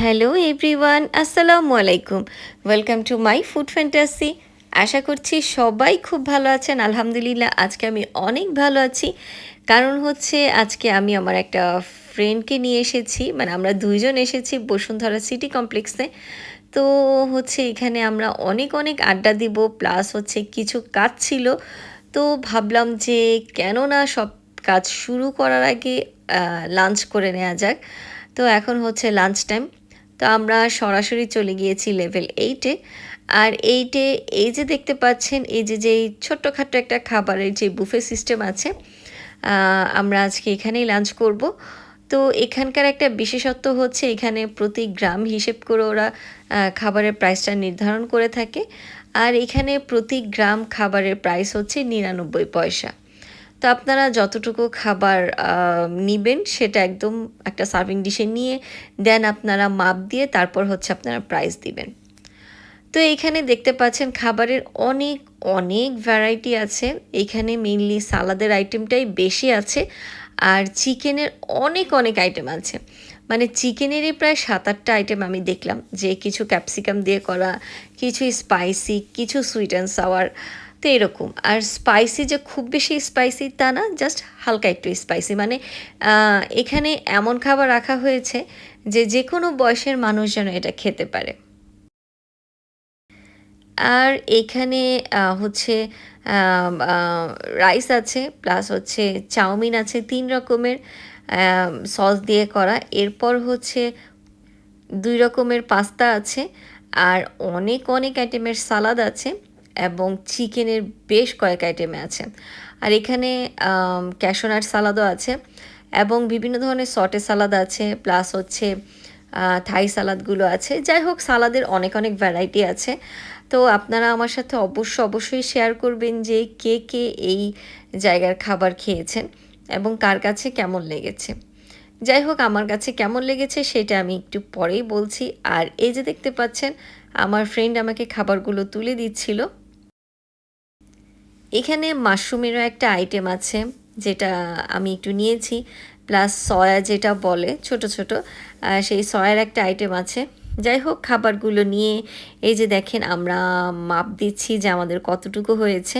Hello everyone আসসালামু আলাইকুম welcome to my food fantasy আশা করছি সবাই খুব ভালো আছেন। আলহামদুলিল্লাহ, আজকে আমি অনেক ভালো আছি। কারণ হচ্ছে, আজকে আমি আমার একটা ফ্রেন্ডকে নিয়ে এসেছি। মানে আমরা দুইজন এসেছি বসুন্ধরা সিটি কমপ্লেক্সে। তো হচ্ছে, এখানে আমরা অনেক অনেক আড্ডা দিব। প্লাস হচ্ছে, কিছু কাজ ছিল। তো ভাবলাম যে, কেন না সব কাজ শুরু করার আগে লাঞ্চ করে নেওয়া যাক। তো এখন হচ্ছে লাঞ্চ টাইম তো আমরা সরাসরি চলে গিয়েছি লেভেল এইটে আর এইটে এই যে দেখতে পাচ্ছেন, এই যে যেই ছোট্টখাট্ট একটা খাবারের যে বুফে সিস্টেম আছে আমরা আজকে এখানেই লাঞ্চ করব। তো এখানকার একটা বিশেষত্ব হচ্ছে এখানে প্রতি গ্রাম হিসেব করে ওরা খাবারের প্রাইসটা নির্ধারণ করে থাকে। আর এখানে প্রতি গ্রাম খাবারের প্রাইস হচ্ছে নিরানব্বই পয়সা। তো আপনারা যতটুকু খাবার নিবেন সেটা একদম একটা সার্ভিং ডিশে নিয়ে দেন আপনারা মাপ দিয়ে তারপর হচ্ছে আপনারা প্রাইস দিবেন। তো এইখানে দেখতে পাচ্ছেন খাবারের অনেক অনেক ভ্যারাইটি আছে। এখানে মেইনলি সালাদের আইটেমটাই বেশি আছে আর চিকেনের অনেক অনেক আইটেম আছে। মানে চিকেনেরই প্রায় সাত আটটা আইটেম আমি দেখলাম যে কিছু ক্যাপসিকাম দিয়ে করা, কিছু স্পাইসি কিছু সুইট অ্যান্ড সাওয়ার তো এরকম। আর স্পাইসি যে খুব বেশি স্পাইসি তা না জাস্ট হালকা একটু স্পাইসি মানে এখানে এমন খাবার রাখা হয়েছে যে যে কোনো বয়সের মানুষ যেন এটা খেতে পারে। আর এখানে হচ্ছে রাইস আছে প্লাস হচ্ছে চাউমিন আছে, তিন রকমের সস দিয়ে করা। এরপর হচ্ছে দুই রকমের পাস্তা আছে, আর অনেক অনেক আইটেমের সালাদ আছে। এবং চিকেনের বেশ কয়েক আইটেমে আছে। আর এখানে ক্যাশোনাট সালাদও আছে এবং বিভিন্ন ধরনের সটে সালাদ আছে প্লাস হচ্ছে থাই সালাদগুলো আছে। যাই হোক সালাদের অনেক অনেক ভ্যারাইটি আছে। তো আপনারা আমার সাথে অবশ্য অবশ্যই শেয়ার করবেন যে কে কে এই জায়গার খাবার খেয়েছেন এবং কার কাছে কেমন লেগেছে। যাই হোক, আমার কাছে কেমন লেগেছে সেটা আমি একটু পরেই বলছি। আর এই যে দেখতে পাচ্ছেন, আমার ফ্রেন্ড আমাকে খাবারগুলো তুলে দিচ্ছিল। এখানে মাশরুমেরও একটা আইটেম আছে যেটা আমি একটু নিয়েছি প্লাস সয়া যেটা বলে ছোট ছোট সেই সয়ার একটা আইটেম আছে। যাই হোক খাবারগুলো নিয়ে এই যে দেখেন আমরা মাপ দিচ্ছি যে আমাদের কতটুকু হয়েছে।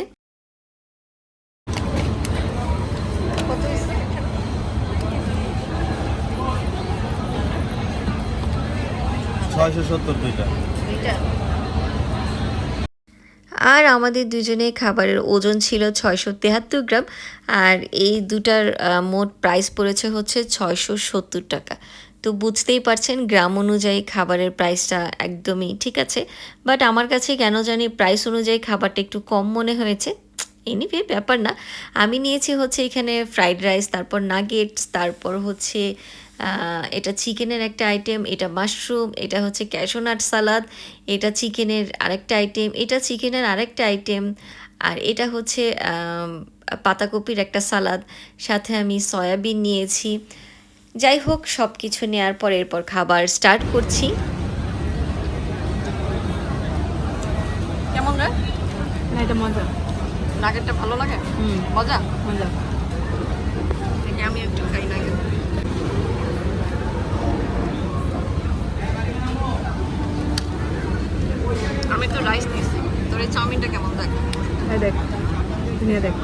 ছয়শো সত্তর দুইটা। আর আমাদের দুজনে খাবারের ওজন ছিল ছয়শো তেহাত্তর গ্রাম, আর এই দুটার মোট প্রাইস পড়েছে হচ্ছে ছয়শো সত্তর টাকা। তো বুঝতেই পারছেন, গ্রাম অনুযায়ী খাবারের প্রাইসটা একদমই ঠিক আছে বাট আমার কাছে কেন জানি প্রাইস অনুযায়ী খাবারটা একটু কম মনে হয়েছে। এনিভে ব্যাপার না। আমি নিয়েছি হচ্ছে এখানে ফ্রাইড রাইস তারপর নাগেটস তারপর হচ্ছে এটা চিকেনের একটা আইটেম এটা মাশরুম এটা হচ্ছে ক্যাশোনাট সালাদ এটা চিকেনের আরেকটা আইটেম এটা চিকেনের আরেকটা আইটেম আর এটা হচ্ছে পাতাকপির একটা সালাদ সাথে আমি সয়াবিন নিয়েছি। যাই হোক সব কিছু নেওয়ার পর এরপর খাবার স্টার্ট করছি। কেমন রে? না এটা মজা। নাগেরটা ভালো লাগে? হুম। মজা? মজা আমি একটু খাই নাগের আমি তো রাইস দিয়েছি তোর এই চাউমিনটা কেমন দেখ হ্যাঁ দেখ নিয়ে দেখ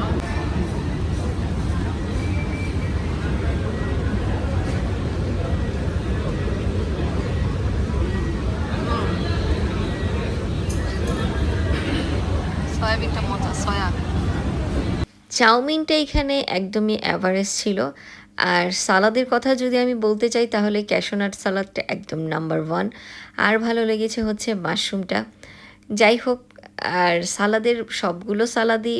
সয়াবিনটা মজা সয়া চাউমিনটা এখানে একদমই অ্যাভারেজ ছিল। আর সালাদের কথা যদি আমি বলতে চাই, তাহলে ক্যাশোনাট সালাদটা একদম নাম্বার ওয়ান আর ভালো লেগেছে হচ্ছে মাশরুমটা যাই হোক, আর সালাদের সবগুলো সালাদই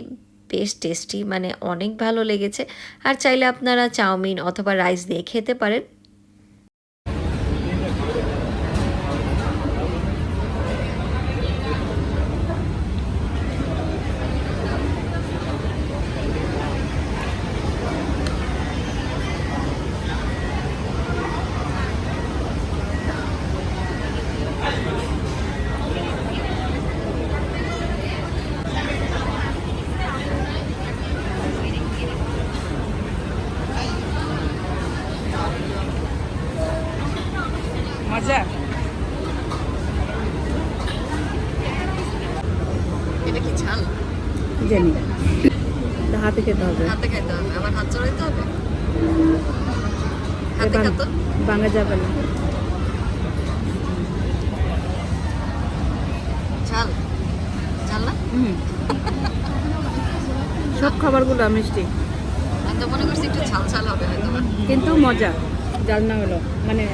বেশ টেস্টি মানে অনেক ভালো লেগেছে। আর চাইলে আপনারা চাউমিন অথবা রাইস দিয়ে খেতে পারেন মজা ঝাল কি জানি হাতে খেতে হবে। হাতে খাইতে হবে। হাত চড়াইতে হবে? হাতে খাতো? যাবে না। ঝাল? ঝাল না? সব খাবারগুলো মিষ্টি। আমি তো মনে করছি একটু ঝাল ঝাল হবে হয়তো কিন্তু মজা। জাল না হলো। মানে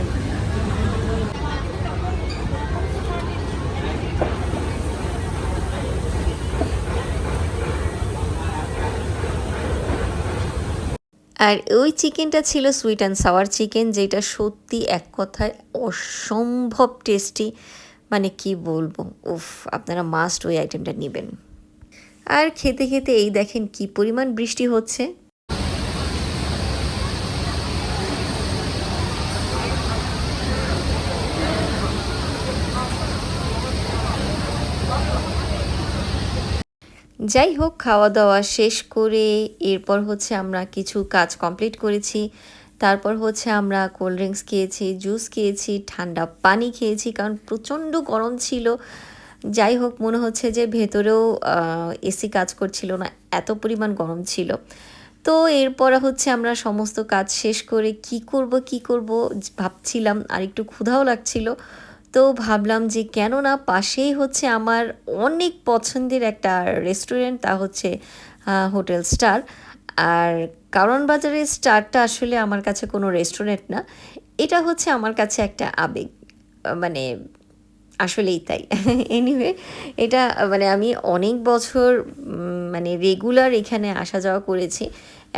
আর ওই চিকেনটা ছিল সুইট অ্যান্ড সাওয়ার চিকেন যেটা সত্যি এক কথায় অসম্ভব টেস্টি মানে কি বলব? উফ, আপনারা মাস্ট ওই আইটেমটা নেবেন। আর খেতে খেতে এই দেখেন কি পরিমাণ বৃষ্টি হচ্ছে। যাই হোক খাওয়া দাওয়া শেষ করে এরপর হচ্ছে আমরা কিছু কাজ কমপ্লিট করেছি। তারপর হচ্ছে আমরা কোল্ড ড্রিঙ্কস খেয়েছি জুস খেয়েছি, ঠান্ডা পানি খেয়েছি, কারণ প্রচণ্ড গরম ছিল। যাই হোক মনে হচ্ছে যে ভেতরেও এসি কাজ করছিল না, এত পরিমাণ গরম ছিল। তো এরপর হচ্ছে আমরা সমস্ত কাজ শেষ করে কি করব কি করব, ভাবছিলাম আর একটু ক্ষুধাও লাগছিল। তো ভাবলাম যে কেন না পাশেই হচ্ছে আমার অনেক পছন্দের একটা রেস্টুরেন্ট তা হচ্ছে হোটেল স্টার আর কারণ বাজারের স্টারটা আসলে আমার কাছে কোনো রেস্টুরেন্ট না। এটা হচ্ছে আমার কাছে একটা আবেগ মানে আসলেই তাই। এনিওয়ে এটা মানে আমি অনেক বছর মানে রেগুলার এখানে আসা যাওয়া করেছি।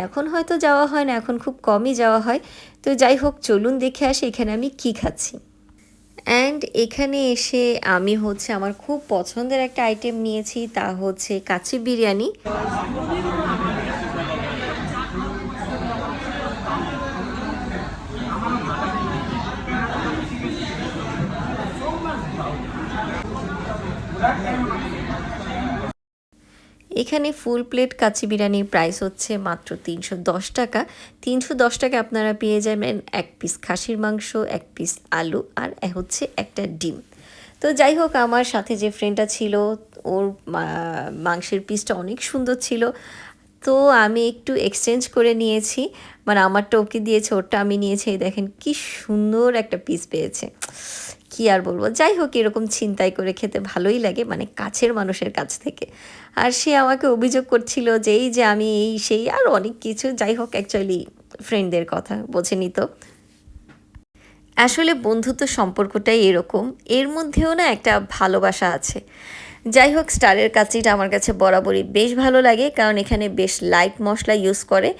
এখন হয়তো যাওয়া হয় না, এখন খুব কমই যাওয়া হয়। তো যাই হোক, চলুন দেখে আসি এখানে আমি কি খাচ্ছি। অ্যান্ড এখানে এসে আমি হচ্ছে আমার খুব পছন্দের একটা আইটেম নিয়েছি, তা হচ্ছে কাচি বিরিয়ানি। এখানে ফুল প্লেট কাচি বিরিয়ানির প্রাইস হচ্ছে মাত্র তিনশো দশ টাকা। তিনশো দশ টাকা আপনারা পেয়ে যাবেন এক পিস খাসির মাংস, এক পিস আলু আর হচ্ছে একটা ডিম। তো যাই হোক, আমার সাথে যে ফ্রেন্ডটা ছিল, ওর মাংসের পিসটা অনেক সুন্দর ছিল। তো আমি একটু এক্সচেঞ্জ করে নিয়েছি। মানে আমারটা ওকে দিয়েছে, ওরটা আমি নিয়েছি। দেখেন কি সুন্দর একটা পিস পেয়েছে। কি আর বলব? যাই হোক, এরকম ছিনতাই করে খেতে ভালোই লাগে মানে কাছের মানুষের কাছ থেকে। আর সে আমাকে অভিযোগ করছিল যে, এই যে আমি এই সেই, আর অনেক কিছু। যাই হোক অ্যাকচুয়ালি ফ্রেন্ডদের কথা বোঝেনি তো। আসলে বন্ধুত্ব সম্পর্কটাই এরকম। এর মধ্যেও না একটা ভালোবাসা আছে। যাই হোক, স্টারের কাচিটা আমার কাছে বরাবরই বেশ ভালো লাগে, কারণ এখানে বেশ লাইট মশলা ইউজ করে।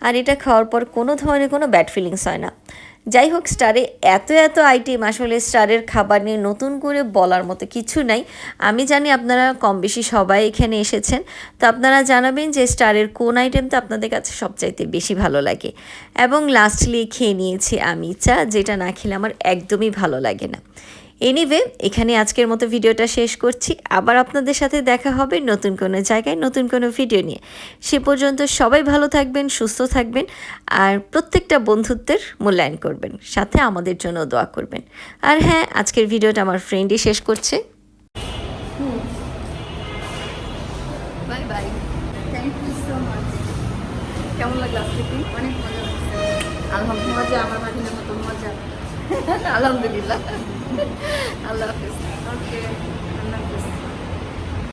আর এটা খাওয়ার পর কোনো ধরনের কোনো ব্যাড ফিলিংস হয় না। যাই হোক স্টারে এত এত আইটেম আসলে স্টারের খাবার নিয়ে নতুন করে বলার মতো কিছু নাই। আমি জানি আপনারা কম বেশি সবাই এখানে এসেছেন। তো আপনারা জানাবেন যে স্টারের কোন আইটেমটা আপনাদের কাছে সবচাইতে বেশি ভালো লাগে। এবং লাস্টলি খেয়ে নিয়েছি আমি চা, যেটা না খেলে আমার একদমই ভালো লাগে না। এনিওয়ে এখানে আজকের মতো ভিডিওটা শেষ করছি। আবার আপনাদের সাথে দেখা হবে নতুন কোনো জায়গায়, নতুন কোনো ভিডিও নিয়ে। সে পর্যন্ত সবাই ভালো থাকবেন, সুস্থ থাকবেন, আর প্রত্যেকটা বন্ধুত্বের মূল্যায়ন করবেন, সাথে আমাদের জন্য দোয়া করবেন। আর হ্যাঁ আজকের ভিডিওটা আমার ফ্রেন্ডই শেষ করছে। আলহামদুলিল্লাহ। আল্লাহ হাফিজ ওকে